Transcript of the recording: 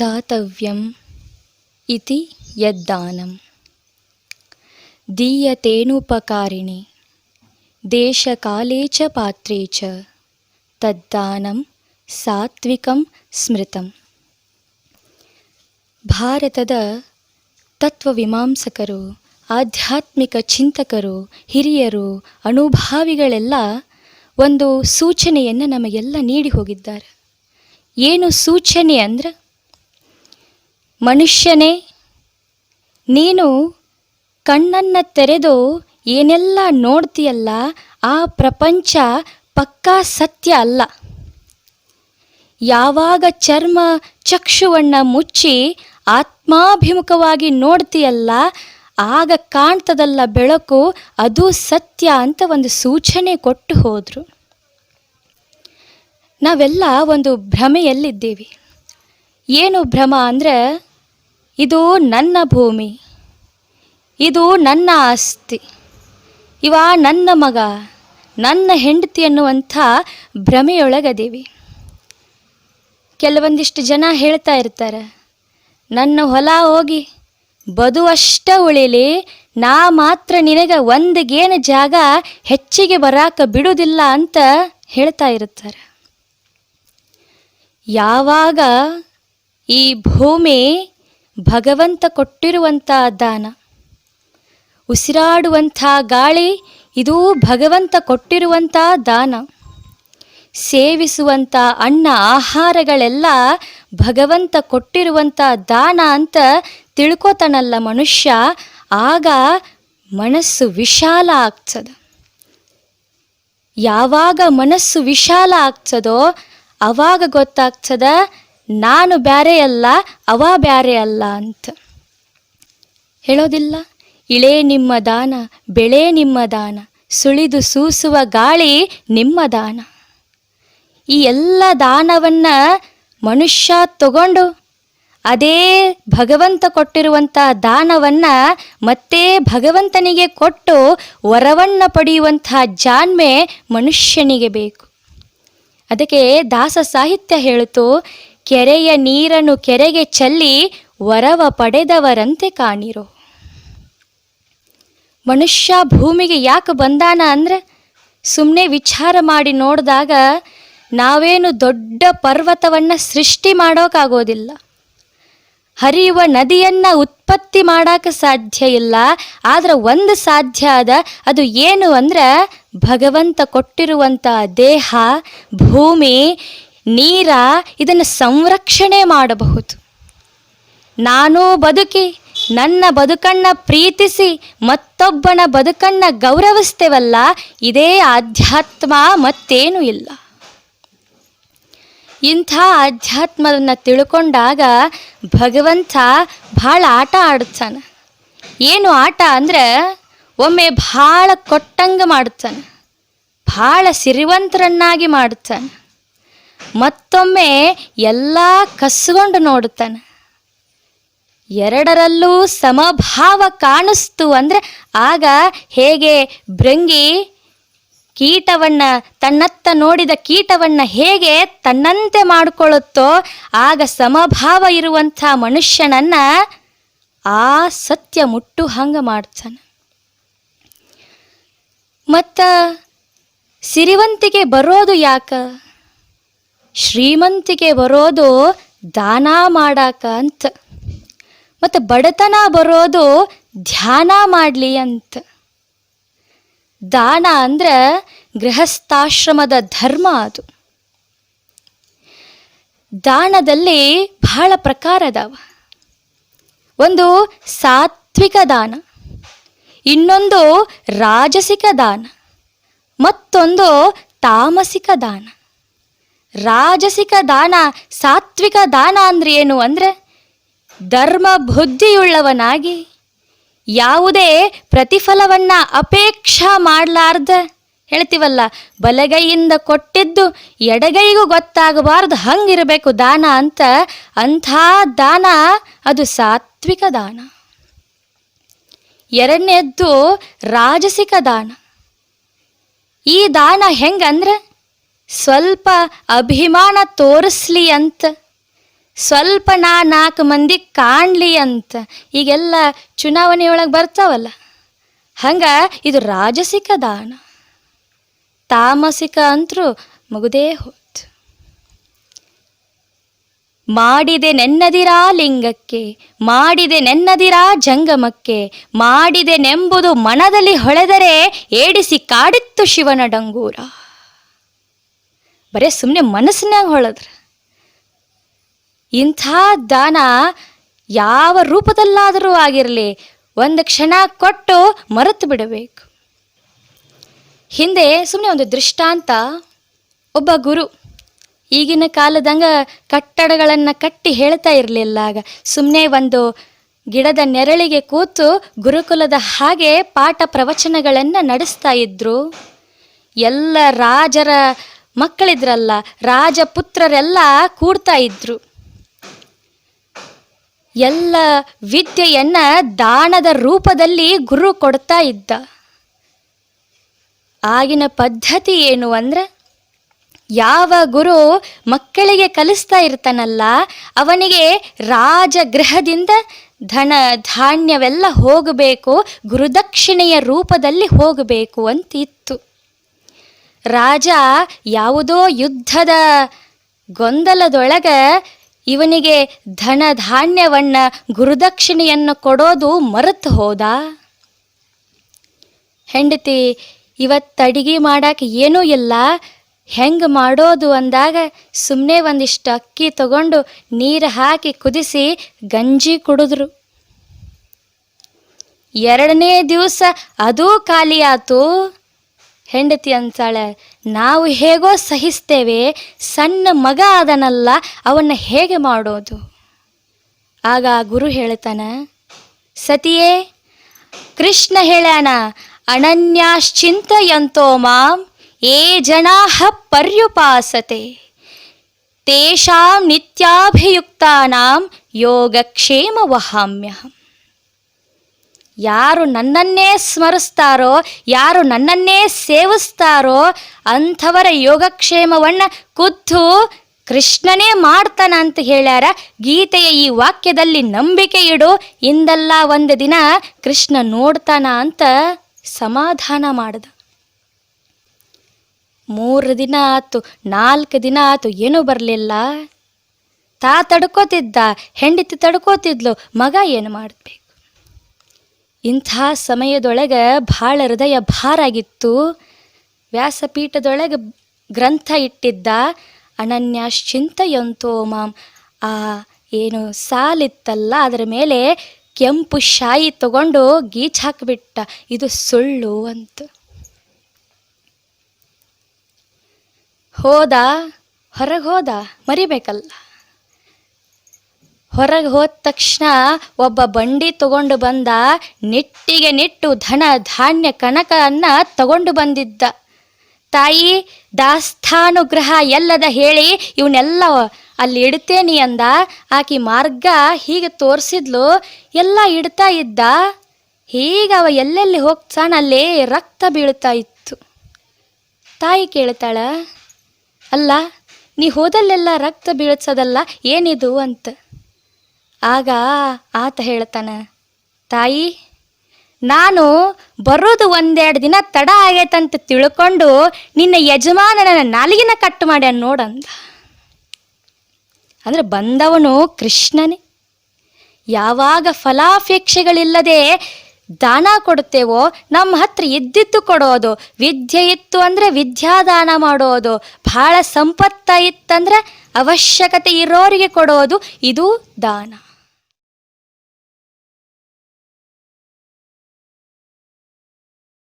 दातव्यम् इति यद्दानं दीयतेनुपकारिणे देशकाले च पात्रे च तद्दानं ಸಾತ್ವಿಕಂ ಸ್ಮೃತಂ ಭಾರತದ ತತ್ವವಿಮಾಂಸಕರು ಆಧ್ಯಾತ್ಮಿಕ ಚಿಂತಕರು ಹಿರಿಯರು ಅನುಭಾವಿಗಳೆಲ್ಲ ಒಂದು ಸೂಚನೆಯನ್ನು ನಮಗೆಲ್ಲ ನೀಡಿ ಹೋಗಿದ್ದಾರೆ ಏನು ಸೂಚನೆ ಅಂದ್ರೆ ಮನುಷ್ಯನೇ, ನೀನು ಕಣ್ಣನ್ನು ತೆರೆದು ಏನೆಲ್ಲ ನೋಡ್ತೀಯಲ್ಲ, ಆ ಪ್ರಪಂಚ ಪಕ್ಕಾ ಸತ್ಯ ಅಲ್ಲ. ಯಾವಾಗ ಚರ್ಮ ಚಕ್ಷುವನ್ನು ಮುಚ್ಚಿ ಆತ್ಮಾಭಿಮುಖವಾಗಿ ನೋಡ್ತೀಯಲ್ಲ, ಆಗ ಕಾಣ್ತದಲ್ಲ ಬೆಳಕು, ಅದು ಸತ್ಯ ಅಂತ ಒಂದು ಸೂಚನೆ ಕೊಟ್ಟು ಹೋದರು. ನಾವೆಲ್ಲ ಒಂದು ಭ್ರಮೆಯಲ್ಲಿದ್ದೀವಿ. ಏನು ಭ್ರಮ ಅಂದರೆ ಇದು ನನ್ನ ಭೂಮಿ, ಇದು ನನ್ನ ಆಸ್ತಿ, ಇವ ನನ್ನ ಮಗ, ನನ್ನ ಹೆಂಡತಿ ಅನ್ನುವಂಥ ಭ್ರಮೆಯೊಳಗದೀವಿ. ಕೆಲವೊಂದಿಷ್ಟು ಜನ ಹೇಳ್ತಾ ಇರ್ತಾರೆ, ನನ್ನ ಹೊಲ ಹೋಗಿ ಬದುವಷ್ಟ ಉಳಿಲಿ, ನಾ ಮಾತ್ರ ನಿನಗೆ ಒಂದು ಗೇನ ಜಾಗ ಹೆಚ್ಚಿಗೆ ಬರಾಕ ಬಿಡುವುದಿಲ್ಲ ಅಂತ ಹೇಳ್ತಾ ಇರ್ತಾರೆ. ಯಾವಾಗ ಈ ಭೂಮಿ ಭಗವಂತ ಕೊಟ್ಟಿರುವಂಥ ದಾನ. ಉಸಿರಾಡುವಂಥ ಗಾಳಿ, ಇದು ಭಗವಂತ ಕೊಟ್ಟಿರುವಂಥ ದಾನ. ಸೇವಿಸುವಂಥ ಅನ್ನ, ಆಹಾರಗಳೆಲ್ಲ ಭಗವಂತ ಕೊಟ್ಟಿರುವಂಥ ದಾನ ಅಂತ ತಿಳ್ಕೊತಾನಲ್ಲ ಮನುಷ್ಯ, ಆಗ ಮನಸ್ಸು ವಿಶಾಲ ಆಗ್ತದ. ಯಾವಾಗ ಮನಸ್ಸು ವಿಶಾಲ ಆಗ್ತದೋ, ಅವಾಗ ಗೊತ್ತಾಗ್ತದ ನಾನು ಬ್ಯಾರೆ ಅಲ್ಲ, ಅವ ಬ್ಯಾರೆ ಅಲ್ಲ ಅಂತ. ಹೇಳೋದಿಲ್ಲ? ಇಳೆ ನಿಮ್ಮ ದಾನ, ಬೆಳೆ ನಿಮ್ಮ ದಾನ, ಸುಳಿದು ಸೂಸುವ ಗಾಳಿ ನಿಮ್ಮ ದಾನ. ಈ ಎಲ್ಲ ದಾನವನ್ನ ಮನುಷ್ಯ ತಗೊಂಡು, ಅದೇ ಭಗವಂತ ಕೊಟ್ಟಿರುವಂಥ ದಾನವನ್ನ ಮತ್ತೆ ಭಗವಂತನಿಗೆ ಕೊಟ್ಟು ವರವನ್ನು ಪಡೆಯುವಂಥ ಜಾನ್ಮೆ ಮನುಷ್ಯನಿಗೆ ಬೇಕು. ಅದಕ್ಕೆ ದಾಸ ಸಾಹಿತ್ಯ ಹೇಳಿತು ಕೆರೆಯ ನೀರನ್ನು ಕೆರೆಗೆ ಚೆಲ್ಲಿ ವರವ ಪಡೆದವರಂತೆ ಕಾಣಿರೋ. ಮನುಷ್ಯ ಭೂಮಿಗೆ ಯಾಕೆ ಬಂದಾನ ಅಂದ್ರೆ ಸುಮ್ಮನೆ ವಿಚಾರ ಮಾಡಿ ನೋಡಿದಾಗ ನಾವೇನು ದೊಡ್ಡ ಪರ್ವತವನ್ನು ಸೃಷ್ಟಿ ಮಾಡೋಕ್ಕಾಗೋದಿಲ್ಲ ಹರಿಯುವ ನದಿಯನ್ನು ಉತ್ಪತ್ತಿ ಮಾಡೋಕೆ ಸಾಧ್ಯ ಇಲ್ಲ. ಆದ್ರೆ ಒಂದು ಸಾಧ್ಯ ಅದ, ಅದು ಏನು ಅಂದ್ರೆ ಭಗವಂತ ಕೊಟ್ಟಿರುವಂಥ ದೇಹ, ಭೂಮಿ ನೀರ ಇದನ್ನು ಸಂರಕ್ಷಣೆ ಮಾಡಬಹುದು. ನಾನು ಬದುಕಿ, ನನ್ನ ಬದುಕಣ್ಣ ಪ್ರೀತಿಸಿ, ಮತ್ತೊಬ್ಬನ ಬದುಕಣ್ಣ ಗೌರವಿಸ್ತೇವಲ್ಲ, ಇದೇ ಆಧ್ಯಾತ್ಮ ಮತ್ತೇನೂ ಇಲ್ಲ. ಇಂಥ ಆಧ್ಯಾತ್ಮವನ್ನು ತಿಳ್ಕೊಂಡಾಗ ಭಗವಂತ ಭಾಳ ಆಟ ಆಡ್ತಾನೆ ಏನು ಆಟ ಅಂದರೆ ಒಮ್ಮೆ ಭಾಳ ಕೊಟ್ಟಂಗೆ ಮಾಡ್ತಾನೆ ಭಾಳ ಸಿರಿವಂತರನ್ನಾಗಿ ಮಾಡ್ತಾನೆ ಮತ್ತೊಮ್ಮೆ ಎಲ್ಲ ಕಸ್ಕೊಂಡು ನೋಡುತ್ತಾನೆ. ಎರಡರಲ್ಲೂ ಸಮಭಾವ ಕಾಣಿಸ್ತು ಅಂದರೆ ಆಗ ಹೇಗೆ ಭೃಂಗಿ ಕೀಟವನ್ನ ತನ್ನತ್ತ ನೋಡಿದ ಕೀಟವನ್ನ ಹೇಗೆ ತನ್ನಂತೆ ಮಾಡಿಕೊಳ್ಳುತ್ತೋ ಆಗ ಸಮಭಾವ ಇರುವಂಥ ಮನುಷ್ಯನನ್ನ ಆ ಸತ್ಯ ಮುಟ್ಟು ಹಂಗ ಮಾಡ್ತಾನೆ. ಮತ್ತು ಸಿರಿವಂತಿಗೆ ಬರೋದು ಯಾಕ? ಶ್ರೀಮಂತಿಗೆ ಬರೋದು ದಾನ ಮಾಡಾಕ ಅಂತ. ಮತ್ತು ಬಡತನ ಬರೋದು ಧ್ಯಾನ ಮಾಡಲಿ ಅಂತ. ದಾನ ಅಂದ್ರೆ ಗೃಹಸ್ಥಾಶ್ರಮದ ಧರ್ಮ ಅದು. ದಾನದಲ್ಲಿ ಬಹಳ ಪ್ರಕಾರ ಅದಾವ. ಒಂದು ಸಾತ್ವಿಕ ದಾನ, ಇನ್ನೊಂದು ರಾಜಸಿಕ ದಾನ, ಮತ್ತೊಂದು ತಾಮಸಿಕ ದಾನ. ರಾಜಸಿಕ ದಾನ, ಸಾತ್ವಿಕ ದಾನ ಅಂದ್ರೆ ಏನು ಅಂದ್ರೆ ಧರ್ಮ ಬುದ್ಧಿಯುಳ್ಳವನಾಗಿ, ಯಾವುದೇ ಪ್ರತಿಫಲವನ್ನ ಅಪೇಕ್ಷಾ ಮಾಡಲಾರ್ದ. ಹೇಳ್ತೀವಲ್ಲ, ಬಲಗೈಯಿಂದ ಕೊಟ್ಟಿದ್ದು ಎಡಗೈಗೂ ಗೊತ್ತಾಗಬಾರ್ದು, ಹಂಗಿರಬೇಕು ದಾನ ಅಂತ. ಅಂಥ ದಾನ, ಅದು ಸಾತ್ವಿಕ ದಾನ. ಎರಡನೇದ್ದು ರಾಜಸಿಕ ದಾನ. ಈ ದಾನ ಹೆಂಗಂದ್ರೆ ಸ್ವಲ್ಪ ಅಭಿಮಾನ ತೋರಿಸ್ಲಿ ಅಂತ, ಸ್ವಲ್ಪ ನಾ ನಾಲ್ಕು ಮಂದಿ ಕಾಣಲಿ ಅಂತ. ಈಗೆಲ್ಲ ಚುನಾವಣೆಯೊಳಗೆ ಬರ್ತಾವಲ್ಲ, ಹಂಗ ಇದು ರಾಜಸಿಕ ದಾನ. ತಾಮಸಿಕ ಅಂತರೂ ಮುಗುದೇ ಹೋಯ್ತು. ಮಾಡಿದೆ ನೆನ್ನದಿರಾ ಲಿಂಗಕ್ಕೆ, ಮಾಡಿದೆ ನೆನ್ನದಿರಾ ಜಂಗಮಕ್ಕೆ, ಮಾಡಿದೆ ನೆಂಬುದು ಮನದಲ್ಲಿ ಹೊಳೆದರೆ, ಏಡಿಸಿ ಕಾಡಿತ್ತು ಶಿವನ ಡಂಗೂರ. ಬರೇ ಸುಮ್ಮನೆ ಮನಸ್ಸಿನಾಗ ಹೊಳದ್ರ. ಇಂಥ ದಾನ ಯಾವ ರೂಪದಲ್ಲಾದರೂ ಆಗಿರಲಿ, ಒಂದು ಕ್ಷಣ ಕೊಟ್ಟು ಮರೆತು ಬಿಡಬೇಕು. ಹಿಂದೆ ಸುಮ್ಮನೆ ಒಂದು ದೃಷ್ಟಾಂತ, ಒಬ್ಬ ಗುರು. ಈಗಿನ ಕಾಲದಂಗ ಕಟ್ಟಡಗಳನ್ನು ಕಟ್ಟಿ ಹೇಳ್ತಾ ಇರಲಿಲ್ಲ ಆಗ. ಸುಮ್ಮನೆ ಒಂದು ಗಿಡದ ನೆರಳಿಗೆ ಕೂತು ಗುರುಕುಲದ ಹಾಗೆ ಪಾಠ ಪ್ರವಚನಗಳನ್ನು ನಡೆಸ್ತಾ ಇದ್ರು. ಎಲ್ಲ ರಾಜರ ಮಕ್ಕಳಿದ್ರಲ್ಲ ರಾಜಪುತ್ರರೆಲ್ಲ ಕೂಡ್ತಾ ಇದ್ರು. ಎಲ್ಲ ವಿದ್ಯೆಯನ್ನ ದಾನದ ರೂಪದಲ್ಲಿ ಗುರು ಕೊಡ್ತಾ ಇದ್ದ. ಆಗಿನ ಪದ್ಧತಿ ಏನು ಅಂದ್ರೆ, ಯಾವ ಗುರು ಮಕ್ಕಳಿಗೆ ಕಲಿಸ್ತಾ ಇರ್ತಾನಲ್ಲ, ಅವನಿಗೆ ರಾಜಗೃಹದಿಂದ ಧನ ಧಾನ್ಯವೆಲ್ಲ ಹೋಗಬೇಕು, ಗುರುದಕ್ಷಿಣೆಯ ರೂಪದಲ್ಲಿ ಹೋಗಬೇಕು ಅಂತಿತ್ತು. ರಾಜ ಯಾವುದೋ ಯುದ್ಧದ ಗೊಂದಲದೊಳಗ ಇವನಿಗೆ ಧನ ಧಾನ್ಯವನ್ನ ಗುರುದಕ್ಷಿಣೆಯನ್ನು ಕೊಡೋದು ಮರೆತು ಹೋದ. ಹೆಂಡತಿ, ಇವತ್ತು ಅಡಿಗೆ ಮಾಡಕ್ಕೆ ಏನೂ ಇಲ್ಲ. ಹೆಂಗೆ ಮಾಡೋದು ಅಂದಾಗ ಸುಮ್ಮನೆ ಒಂದಿಷ್ಟು ಅಕ್ಕಿ ತಗೊಂಡು ನೀರು ಹಾಕಿ ಕುದಿಸಿ ಗಂಜಿ ಕುಡಿದ್ರು. ಎರಡನೇ ದಿವಸ ಅದೂ ಖಾಲಿ ಆತು ಹೆಂಡತಿ ಅಂತಾಳೆ, ನಾವು ಹೇಗೋ ಸಹಿಸ್ತೇವೆ, ಸಣ್ಣ ಮಗ ಆದನಲ್ಲ, ಅವನ್ನ ಹೇಗೆ ಮಾಡೋದು? ಆಗ ಗುರು ಹೇಳ್ತಾನ, ಸತಿಯೇ, ಕೃಷ್ಣ ಹೇಳ್ಯಾನ ಅನನ್ಯಾಶ್ಚಿಂತಯಂತೋ ಮಾಂ, ಏ ಜನಾ ಪರ್ಯುಪಾಸತೆ. ತೇಷಾಂ ನಿತ್ಯಾಭಿಯುಕ್ತಾನಾಂ ಯೋಗಕ್ಷೇಮ ವಹಾಮ್ಯಹಂ. ಯಾರು ನನ್ನನ್ನೇ ಸ್ಮರಿಸ್ತಾರೋ, ಯಾರು ನನ್ನನ್ನೇ ಸೇವಿಸ್ತಾರೋ, ಅಂಥವರ ಯೋಗಕ್ಷೇಮವನ್ನು ಕುದ್ದು ಕೃಷ್ಣನೇ ಮಾಡ್ತಾನ ಅಂತ ಹೇಳ್ಯಾರ. ಗೀತೆಯ ಈ ವಾಕ್ಯದಲ್ಲಿ ನಂಬಿಕೆ ಇಡು, ಇಂದಲ್ಲ ಒಂದು ದಿನ ಕೃಷ್ಣ ನೋಡ್ತಾನ ಅಂತ ಸಮಾಧಾನ ಮಾಡ್ದ. ಮೂರು ದಿನ ಆತು, ನಾಲ್ಕು ದಿನ ಆತು, ಏನೂ ಬರಲಿಲ್ಲ. ತಾ ತಡ್ಕೋತಿದ್ದ, ಹೆಂಡತಿ ತಡ್ಕೋತಿದ್ಲು, ಮಗ ಏನು ಮಾಡಬೇಕು? ಇಂಥ ಸಮಯದೊಳಗೆ ಭಾಳ ಹೃದಯ ಭಾರಾಗಿತ್ತು. ವ್ಯಾಸಪೀಠದೊಳಗೆ ಗ್ರಂಥ ಇಟ್ಟಿದ್ದ ಅನನ್ಯಾಶ್ಚಿಂತಯಂತೋ ಮಾಂ. ಆ ಏನು ಸಾಲಿತ್ತಲ್ಲ, ಅದರ ಮೇಲೆ ಕೆಂಪು ಶಾಯಿ ತಗೊಂಡು ಗೀಚ್ ಹಾಕಿಬಿಟ್ಟ. ಇದು ಸುಳ್ಳು ಅಂತ. ಹೋದ, ಹೊರಗೆ ಹೋದ, ಮರಿಬೇಕಲ್ಲ. ಹೊರಗೆ ಹೋದ ತಕ್ಷಣ ಒಬ್ಬ ಬಂಡಿ ತಗೊಂಡು ಬಂದ ನಿಟ್ಟಿಗೆ ನಿಟ್ಟು ಧನ ಧಾನ್ಯ ಕನಕನ್ನ ತಗೊಂಡು ಬಂದಿದ್ದ. ತಾಯಿ, ದಾಸ್ತಾನುಗ್ರಹ ಎಲ್ಲದ ಹೇಳಿ ಇವನ್ನೆಲ್ಲ ಅಲ್ಲಿ ಇಡ್ತೇನಿ ಅಂದ. ಆಕಿ ಮಾರ್ಗ ಹೀಗೆ ತೋರಿಸಿದ್ಲು, ಎಲ್ಲ ಇಡ್ತಾ ಇದ್ದ. ಹೀಗೆ ಅವ ಎಲ್ಲೆಲ್ಲಿ ಹೋಗ್ತಾನ ಅಲ್ಲಿ ರಕ್ತ ಬೀಳ್ತಾ ಇತ್ತು. ತಾಯಿ ಕೇಳ್ತಾಳ, ಅಲ್ಲ, ನೀ ಹೋದಲ್ಲೆಲ್ಲ ರಕ್ತ ಬೀಳ್ಸೋದಲ್ಲ, ಏನಿದು? ಅಂತ. ಆಗ ಆತ ಹೇಳ್ತಾನೆ, ತಾಯಿ, ನಾನು ಬರೋದು ಒಂದೆರಡು ದಿನ ತಡ ಆಗೈತಂತ ತಿಳ್ಕೊಂಡು ನಿನ್ನ ಯಜಮಾನನ ನಾಲಿಗೆನ ಕಟ್ಟು ಮಾಡ್ಯಾನ ನೋಡಂದ ಅಂದ್ರೆ ಬಂದವನು ಕೃಷ್ಣನೇ. ಯಾವಾಗ ಫಲಾಪೇಕ್ಷೆಗಳಿಲ್ಲದೆ ದಾನ ಕೊಡುತ್ತೇವೋ, ನಮ್ಮ ಹತ್ರ ಇದ್ದಿದ್ದು ಕೊಡೋದು, ವಿದ್ಯೆ ಇತ್ತು ಅಂದರೆ ವಿದ್ಯಾದಾನ ಮಾಡೋದು, ಭಾಳ ಸಂಪತ್ತ ಇತ್ತಂದ್ರೆ ಅವಶ್ಯಕತೆ ಇರೋರಿಗೆ ಕೊಡೋದು ಇದು ದಾನ.